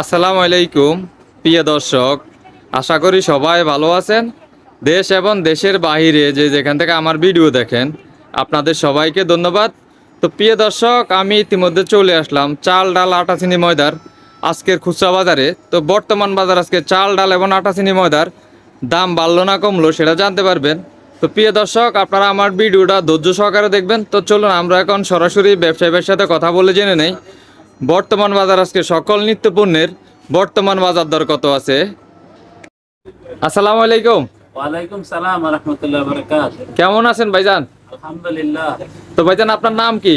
আসসালামু আলাইকুম, প্রিয় দর্শক। আশা করি সবাই ভালো আছেন। দেশ এবং দেশের বাইরে যে যেখান থেকে আমার ভিডিও দেখেন, আপনাদের সবাইকে ধন্যবাদ। তো প্রিয় দর্শক, আমি ইতিমধ্যে চলে আসলাম চাল, ডাল, আটা, চিনি, ময়দার আজকের খুচরা বাজারে। তো বর্তমান বাজার আজকে চাল, ডাল এবং আটা, চিনি, ময়দার দাম বাড়লো না কমলো সেটা জানতে পারবেন। তো প্রিয় দর্শক, আপনারা আমার ভিডিওটা ধৈর্য সহকারে দেখবেন। তো চলুন, আমরা এখন সরাসরি ব্যবসায়ীদের সাথে কথা বলে জেনে নেই। বর্তমান বাজার আজকে সকল নিত্য পণ্যের বর্তমান বাজার দর কত আছে? আসসালামু আলাইকুম। ওয়ালাইকুম সালাম রহমতুল্লাহ বরকাত। কেমন আছেন ভাইজান? আলহামদুলিল্লাহ। তো ভাইজান আপনার নাম কি?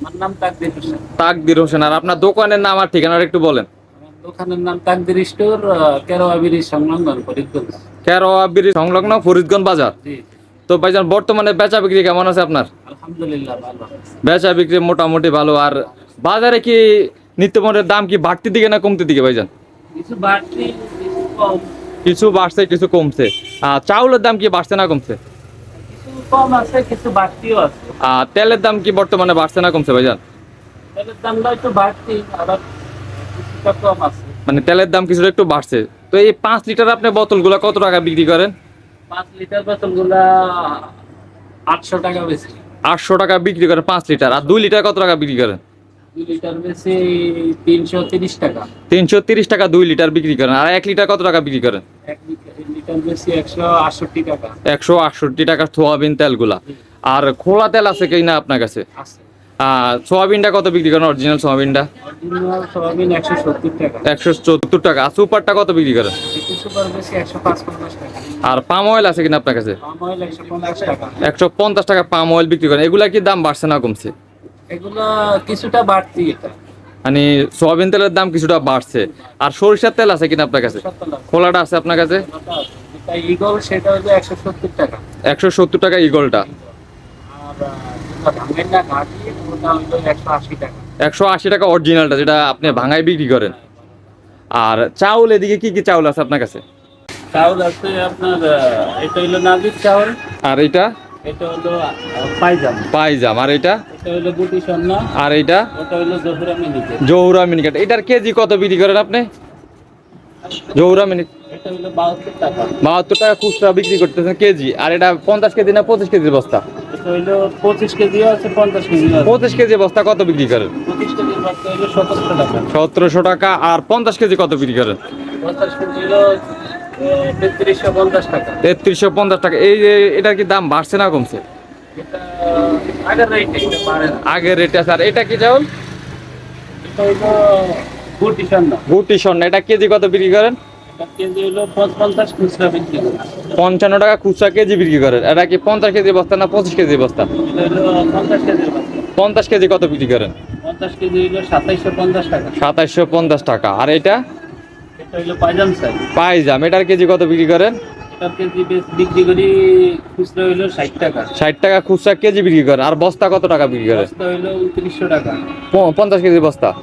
আমার নাম তাকদির হোসেন। তাকদির হোসেন। আর আপনার দোকানের নাম আর ঠিকানাটা একটু বলেন। দোকানের নাম তাকদির স্টোর কেরোয়াবিরি সংলগ্ন ফরিদগঞ্জ। কেরোয়া ব্রিজ সংলগ্ন ফরিদগঞ্জ বাজার? জি। তো ভাইজান বর্তমানে বেচা বিক্রি কেমন আছে আপনার? আলহামদুলিল্লাহ ভালো। বেচা বিক্রি মোটামুটি ভালো। আর বাজারে কি নিত্য পণ্যের দাম কি বাড়তির দিকে না কমতে দিকে ভাইজান? কিছু বাড়তি কিছু কম। কিছু বাড়ছে কিছু কমছে। আর চাউলের দাম কি বাড়ছে না কমছে? কিছু কম আছে কিছু বাড়তিও আছে। তেলের দাম কি বর্তমানে বাড়ছে না কমছে ভাইজান? তেলের দামটা একটু বাড়তি আবার কম আছে। মানে তেলের দাম কিছুটা একটু বাড়ছে। তো এই পাঁচ লিটার আপনি বোতলগুলো কত টাকা বিক্রি করেন? পাঁচ লিটার বোতলগুলা আটশো টাকা বেশি। আটশো টাকা বিক্রি করেন পাঁচ লিটার। আর দুই লিটার কত টাকা বিক্রি করেন? তিনশো তিরিশ টাকা। দুই লিটার বিক্রি করেন। আর এক লিটার কত টাকা বিক্রি করেন? একশো আটষট্টি টাকা। সোয়াবিন তেলগুলা। আর খোলা তেল আছে কি না আপনার কাছে? সোয়াবিনটা কত বিক্রি করেন? অরিজিনাল সোয়াবিনটা? একশো সত্তর টাকা। আর সুপারটা কত বিক্রি করেন? আর পাম অয়েল আছে কিনা আপনার কাছে? একশো পঞ্চাশ টাকা পাম অয়েল বিক্রি করেন। এগুলা কি দাম বাড়ছে না কমছে? এগুলো কিছুটা বাড়তি এটা। মানে সোয়াবিন তেলের দাম কিছুটা বাড়ছে। আর সরিষার তেল আছে কিনা আপনার কাছে? খোলাটা আছে আপনার কাছে? ইগল সেটা হলো একশো সত্তর টাকা। একশো সত্তর টাকা ইগলটা একশো আশি টাকা। অরিজিনালটা যেটা আপনি ভাঙায় বিক্রি করেন। আর চাউল এদিকে কি কি চাউল আছে আপনার কাছে? চাউল আছে আপনার এটা হলো নাজির চাউল। আর এইটা এটা হলো আর এইটা এটা হলো গুটি সন্না আর এইটা ওটা হলো জহুরা মিনিকে জৌরা মিনিকাট। এটার কেজি কত বিক্রি করেন আপনি? জৌরা মিনিট এটা হলো টাকা। খুচরা বিক্রি করতেছেন কেজি। আর এটা পঞ্চাশ কেজি না পঁচিশ কেজির বস্তা? এটা হলো পঁচিশ কেজিও আছে পঞ্চাশ কেজিও আছে। পঁচিশ কেজি বস্তা কত বিক্রি করেন? পঁচিশ কেজির বাচ্চা হলো সতেরোশো টাকা। সতেরোশো টাকা। আর পঞ্চাশ কেজি কত বিক্রি করেন? কেজি হলো তেত্রিশশো পঞ্চাশ টাকা। এই যে এটার কি দাম বাড়ছে না কমছে? আগের রেট আছে। আর এটা কি চাউল? গুটি স্বর্ণ এটা কেজি কত বিক্রি করেন? পঞ্চান্ন টাকা খুচরা কেজি বিক্রি করেন। এটা কি পঞ্চাশ কেজি বস্তা না পঁচিশ কেজি বস্তা। পঞ্চাশ কেজি কত বিক্রি করেন? পঞ্চাশ কেজি হলো সাতাইশশো পঞ্চাশ টাকা। সাতাইশশো পঞ্চাশ টাকা। আর এটা? পাইজাম এটার কেজি কত বিক্রি করেন? এটার কেজি বেশ বিক্রি করি খুচরা হইল ষাট টাকা। ষাট টাকা খুচরা কেজি বিক্রি করেন। আর বস্তা কত টাকা বিক্রি করেন? বস্তা হইল উনত্রিশশো টাকা। প- পঞ্চাশ কেজি বস্তা। আর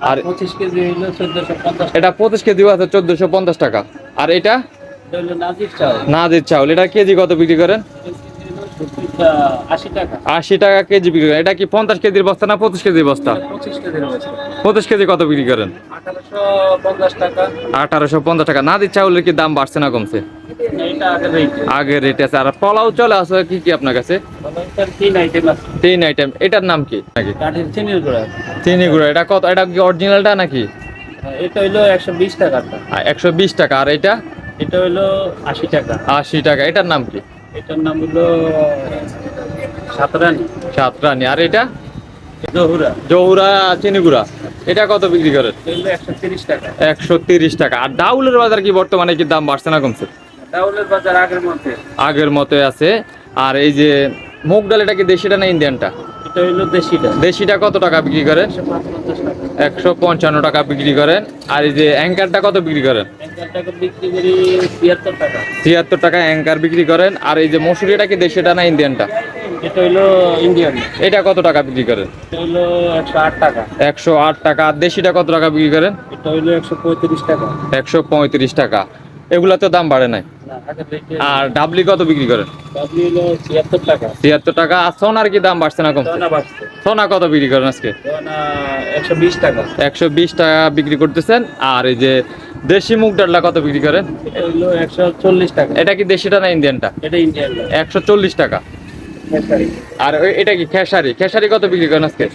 আর পঁচিশ কেজি হইল চোদ্দশো পঞ্চাশ এটা পঁচিশ আছে চোদ্দশো পঞ্চাশ টাকা। আর এটা? এটা নাজির চাউল। নাজির চাউল। এটা কেজি কত বিক্রি করেন? আশি টাকা। কেজি বিক্রি করেন। এটা কি পঞ্চাশ কেজির বস্তা না পঁচিশ কেজির বস্তা? পঁচিশ কেজি কত বিক্রি করেন? আঠারোশো পঞ্চাশ টাকা। টাকা। নাদির চাউলের কি দাম বাড়ছে না কমছে? আগের রেট আছে। আর পোলাও চলে আছে কি কি আপনার কাছে? তিন আইটেম এটার নাম কি? নাকি? চিনি গুঁড়ো। এটা কত? এটা কি অরিজিনালটা নাকি? এটা হইল একশো বিশ টাকাটা একশো বিশ টাকা। আর এটা? এটা হইল আশি টাকা। আশি টাকা। এটার নাম কি? এটার নাম হলো সাতরানি। সাতরানি। আর এটা? জহুরা। জহুরা চিনি গুঁড়া এটা কত বিক্রি করেন একশো তিরিশ টাকা। আর ডাউলের বাজার কি বর্তমানে কি দাম বাড়ছে না কমছে? ডাউলের বাজার আগের মধ্যে আগের মতোই আছে। আর এই যে মুগ ডাল এটা কি দেশিটা না ইন্ডিয়ানটা? এটা হইল দেশিটা। দেশিটা কত টাকা বিক্রি করেন একশো পঞ্চান্ন টাকা বিক্রি করেন। আর এই যে অ্যাঙ্কারটা কত বিক্রি করেন? ছিয়াত্তর টাকা। অ্যাঙ্কার বিক্রি করেন। আর এই যে মসুরিটা কি দেশিটা না ইন্ডিয়ানটা? এটা হইল ইন্ডিয়ান। এটা কত টাকা বিক্রি করেন? একশো আট টাকা। একশো আট টাকা। আর দেশিটা কত টাকা বিক্রি করেন? এটা হইল একশো পঁয়ত্রিশ টাকা। একশো পঁয়ত্রিশ টাকা। এগুলা তো দাম বাড়ে নাই। আর ডাবলি কত বিক্রি করেন? ছিয়াত্তর টাকা। আর সোনার কি দাম বাড়ছে না কমছে? সোনা কত বিক্রি করেন আজকে? একশো বিশ টাকা। বিক্রি করতেছেন। আর এই যে দেশি মুগ ডালটা কত বিক্রি করেন? টাকা। এটা কি দেশিটা না ইন্ডিয়ানটা? একশো চল্লিশ টাকা। আর ওই- এটা কি খেসারি? খেসারি কত বিক্রি করেন আজকে?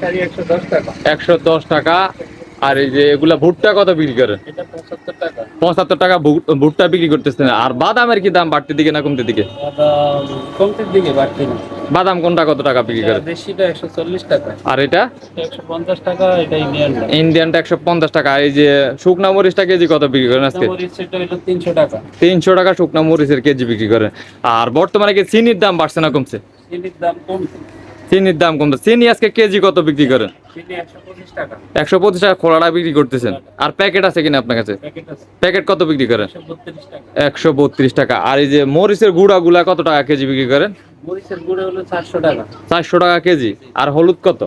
একশো দশ টাকা। আর এই যে এগুলা ভুট্টা কত বিক্রি এটা পঁচাত্তর টাকা। ভুট্টা বিক্রি করতেছেন। আর বাদামের কি দাম বাড়তির দিকে না কমতে দিকে? বাদাম দিকে বাড়তি বাদাম কোনটা কত টাকা বিক্রি দেশিটা টাকা। আর এটা? টাকা ইন্ডিয়ানটা একশো পঞ্চাশ টাকা। এই যে শুকনা মরিচটা কেজি কত বিক্রি করেন আজকে? হলো তিনশো টাকা। তিনশো টাকা শুকনা মরিচের কেজি বিক্রি করেন। আর বর্তমানে কি চিনির দাম বাড়ছে না কমছে? চিনির দাম কমছে। চিনির দাম কমছে। চিনি আজকে কেজি কত বিক্রি করেন? একশো পঁচিশ টাকা। খোলাটা বিক্রি করতেছেন। আর প্যাকেট আছে কিনা আপনার কাছে? প্যাকেট কত বিক্রি করেন? একশো বত্রিশ টাকা। আর এই যে মরিচের গুঁড়া গুলা কত টাকা কেজি বিক্রি করেন? চারশো টাকা। কেজি। আর হলুদ কত?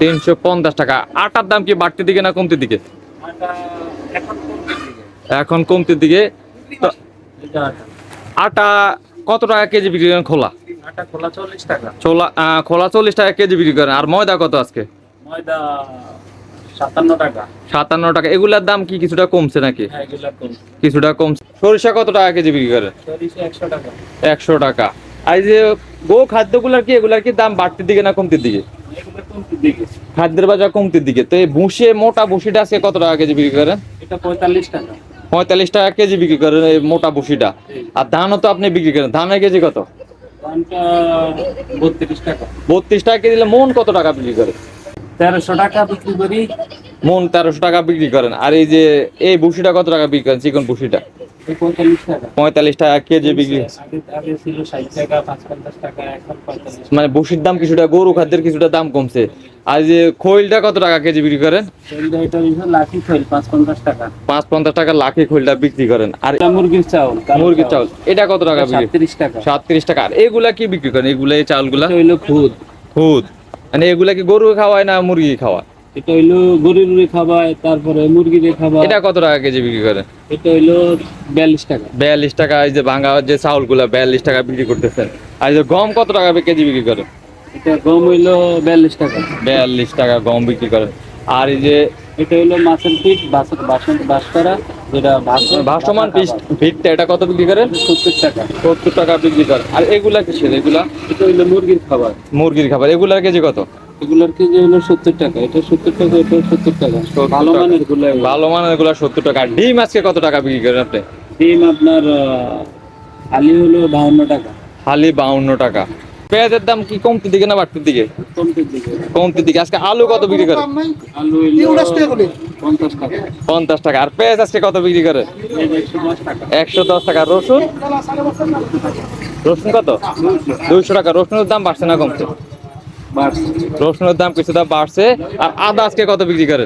তিনশো পঞ্চাশ টাকা। আটার দাম কি বাড়তির দিকে না কমতির দিকে? এখন কমতির দিকে। আটা কত টাকা কেজি বিক্রি করেন খোলা? ছোলা খোলা চল্লিশ টাকা। কেজি বিক্রি করেন। আর ময়দা কত আজকে? ময়দা সাতান্ন টাকা। সাতান্ন টাকা। এগুলার দাম কি কিছুটা কমছে নাকি? হ্যাঁ কিছুটা কমছে। সরিষা কত টাকা কেজি বিক্রি একশো টাকা। আর যে গো খাদ্যগুলার কি এগুলার কি দাম বাড়তির দিকে না কমতির দিকে? খাদ্যের বাজার কমতির দিকে। তো এই ভুষে মোটা ভুষিটা আজকে কত টাকা কেজি বিক্রি করেন? এটা পঁয়তাল্লিশ টাকা। পঁয়তাল্লিশ টাকা কেজি বিক্রি করেন এই মোটা ভুষিটা আর ধানও তো আপনি বিক্রি করেন। ধানের কেজি কত? বত্রিশ টাকা। কেজি দিলে মন কত টাকা বিক্রি করে? তেরোশো টাকা বিক্রি করি। মন তেরোশো টাকা বিক্রি করেন। আর এই যে এই বুসিটা কত টাকা বিক্রি করেন? চিকন এই পঁয়তাল্লিশ টাকা। কেজি বিক্রি। মানে ভুষির দাম কিছুটা গরু খাদ্যের কিছুটা দাম কমছে। আর যে খৈলটা কত টাকা কেজি বিক্রি করেন? পাঁচ পঞ্চাশ টাকা। লাখে খৈলটা বিক্রি করেন। আর মুরগির চাউল মুরগির চাউল। এটা কত টাকা বিক্রি? সাতত্রিশ টাকা। সাতত্রিশ টাকা। আর এগুলা কি বিক্রি করেন? এগুলা এই চাউলগুলা? হইল খুদ। খুদ। মানে এগুলা কি গরু খাওয়ায় না মুরগি খাওয়ায়? এটা হইল গরুরে খাবায় তারপরে মুরগিরে খাবায়। এটা কত টাকা কেজি বিক্রি করেন এটা হইল বিয়াল্লিশ টাকা। বিয়াল্লিশ টাকা এই যে ভাঙা যে চাউলগুলা বিয়াল্লিশ টাকা বিক্রি করতেছেন আর যে গম কত টাকা কেজি বিক্রি করেন এটা গম হইল বিয়াল্লিশ টাকা। বিয়াল্লিশ টাকা গম বিক্রি করেন আর এই যে এটা হইল মাছের পিঠ বাসন বাসন বাস করা যেটা ভাসমান পিস ভিটটা এটা কত বিক্রি করেন সত্তর টাকা। সত্তর টাকা বিক্রি করেন আর এগুলা কিসের? এগুলা এটা হইল মুরগির খাবার। মুরগির খাবার। এগুলার কেজি কত? এগুলোর কেজি হইল সত্তর টাকা এটা সত্তর টাকা এটা সত্তর টাকা। ভালো মানেরগুলো ভালো মানের এগুলা সত্তর টাকা। ডিম আজকে কত টাকা বিক্রি করেন আপনি? ডিম আপনার আহ, আলি হলো বাহান্ন টাকা। খালি বাউন্ন টাকা। পেঁয়াজের দাম কি কমতির দিকে না বাড়তির দিকে? কমতির দিকে। আজকে আলু কত বিক্রি করে? আলু পঞ্চাশ টাকা। পঞ্চাশ টাকা। আর পেঁয়াজ আজকে কত বিক্রি করে? একশো দশ টাকা। রসুন? রসুন কত? দুইশো টাকা। রসুনের দাম বাড়ছে না কমছে? রসুনের দাম কিছুটা বাড়ছে। আর আদা আজকে কত বিক্রি করে?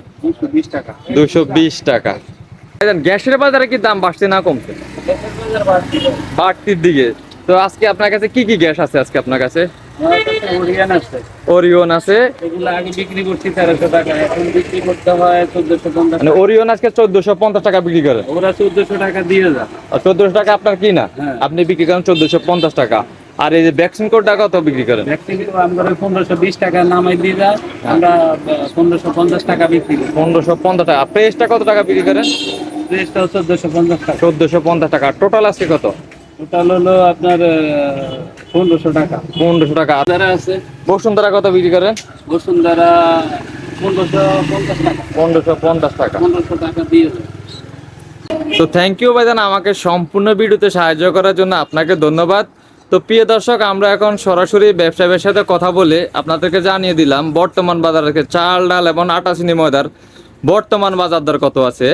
দুশো বিশ টাকা। গ্যাসের বাজারে কি দাম বাড়ছে না কমছে? বাড়তির দিকে। তো আজকে আপনার কাছে কি কি গ্যাস আছে আজকে আপনার কাছে? ওরিয়ান আছে। ওরিয়ন মানে ওরিয়ন আজকে চোদ্দশো পঞ্চাশ টাকা বিক্রি করে। ওরা চোদ্দশো টাকা দিয়ে যা চোদ্দশো টাকা আপনার কি না? হ্যাঁ। আপনি বিক্রি করেন চোদ্দশো পঞ্চাশ টাকা। আর এই যে ভ্যাকসিন কোডটা কত বিক্রি করেন? ভ্যাকসিন তো আমরা পনেরোশো বিশ টাকা নামাই দিয়ে যা আমরা পনেরোশো পঞ্চাশ টাকা বিক্রি করি। পনেরোশো পঞ্চাশ টাকা। প্রেসটা কত টাকা বিক্রি করেন? চোদ্দশো পঞ্চাশ টাকা। চোদ্দশো পঞ্চাশ টাকা। টোটাল আজকে কত? টোটাল হলো আপনার পনেরোশো টাকা। পনেরোশো টাকা। আর যারা আছে? বসুন্ধরা কত বিক্রি করেন? বসুন্ধরা পনেরোশো পঞ্চাশ টাকা। পনেরোশো পঞ্চাশ টাকা। পনেরোশো টাকা দিয়ে তো থ্যাংক ইউ ভাইজান আমাকে সম্পূর্ণ ভিডিওতে সাহায্য করার জন্য আপনাকে ধন্যবাদ। তো প্রিয় দর্শক, আমরা এখন সরাসরি ব্যবসায়ীর সাথে কথা বলে আপনাদেরকে জানিয়ে দিলাম, বর্তমান বাজারে চাল, ডাল এবং আটা, চিনি, ময়দার বর্তমান বাজার দর কত আছে।